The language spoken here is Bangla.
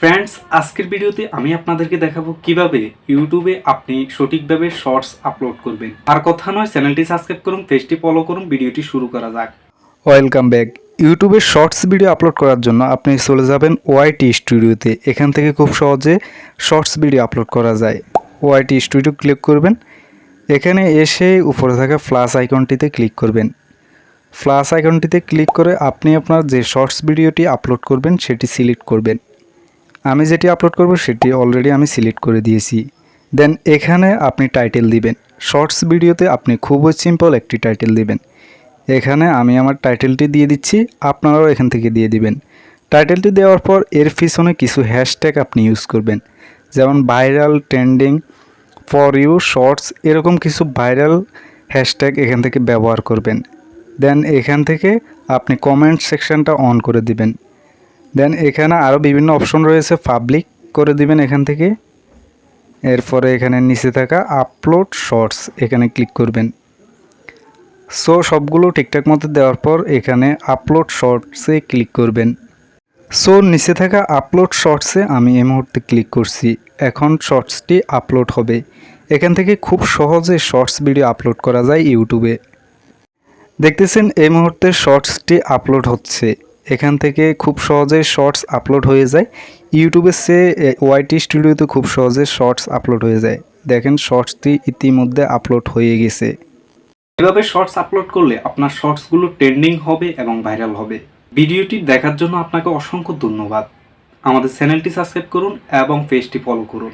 ফ্রেন্ডস আজকের ভিডিওতে আমি আপনাদেরকে দেখাবো কীভাবে ইউটিউবে আপনি সঠিকভাবে শর্টস আপলোড করবেন। আর কথা নয়, চ্যানেলটি সাবস্ক্রাইব করুন পেজটি ফলো করুন, ভিডিওটি শুরু করা যাক। ওয়েলকাম ব্যাক ইউটিউবে শর্টস ভিডিও আপলোড করার জন্য আপনি চলে যাবেন ওয়াইটি স্টুডিওতে এখান থেকে খুব সহজে শর্টস ভিডিও আপলোড করা যায়। ওয়াইটি স্টুডিও ক্লিক করবেন। এখানে এসে উপরে থাকা ফ্লাস আইকনটিতে ক্লিক করবেন। ফ্লাস আইকনটিতে ক্লিক করে আপনি আপনার যে শর্টস ভিডিওটি আপলোড করবেন, সেটি সিলেক্ট করবেন। আমি যেটি আপলোড করব সেটি অলরেডি আমি সিলেক্ট করে দিয়েছি। দেন এখানে আপনি টাইটেল দিবেন। শর্টস ভিডিওতে আপনি খুবই সিম্পল একটি টাইটেল দিবেন। এখানে আমি আমার টাইটেলটি দিয়ে দিচ্ছি, আপনারাও এখান থেকে দিয়ে দিবেন। টাইটেলটি দেওয়ার পর এর পিছনে কিছু হ্যাশট্যাগ আপনি ইউজ করবেন। যেমন viral trending for you shorts এরকম কিছু ভাইরাল হ্যাশট্যাগ এখান থেকে ব্যবহার করবেন। দেন এখান থেকে আপনি কমেন্ট সেকশনটা অন করে দিবেন। দেন এখানে আরও বিভিন্ন অপশন রয়েছে পাবলিক করে দিবেন এখান থেকে। এরপরে এখানে নিচে থাকা আপলোড শর্টস এখানে ক্লিক করবেন। সো সবগুলো ঠিকঠাক মতো দেওয়ার পর এখানে আপলোড শর্টসে ক্লিক করবেন। সো নিচে থাকা আপলোড শর্টসে আমি এই মুহূর্তে ক্লিক করছি। এখন শর্টসটি আপলোড হবে। এখান থেকে খুব সহজে শর্টস ভিডিও আপলোড করা যায় ইউটিউবে। দেখতেছেন এই মুহূর্তে শর্টসটি আপলোড হচ্ছে। এখান থেকে খুব সহজে শর্টস আপলোড হয়ে যায়। ইউটিউবে সে ওয়াইটি স্টুডিওতে খুব সহজে শর্টস আপলোড হয়ে যায়। দেখেন শর্টসটি ইতিমধ্যে আপলোড হয়ে গেছে। এভাবে শর্টস আপলোড করলে আপনার শর্টসগুলো ট্রেন্ডিং হবে এবং ভাইরাল হবে? ভিডিওটি দেখার জন্য আপনাকে অসংখ্য ধন্যবাদ। আমাদের চ্যানেলটি সাবস্ক্রাইব করুন এবং পেজটি ফলো করুন।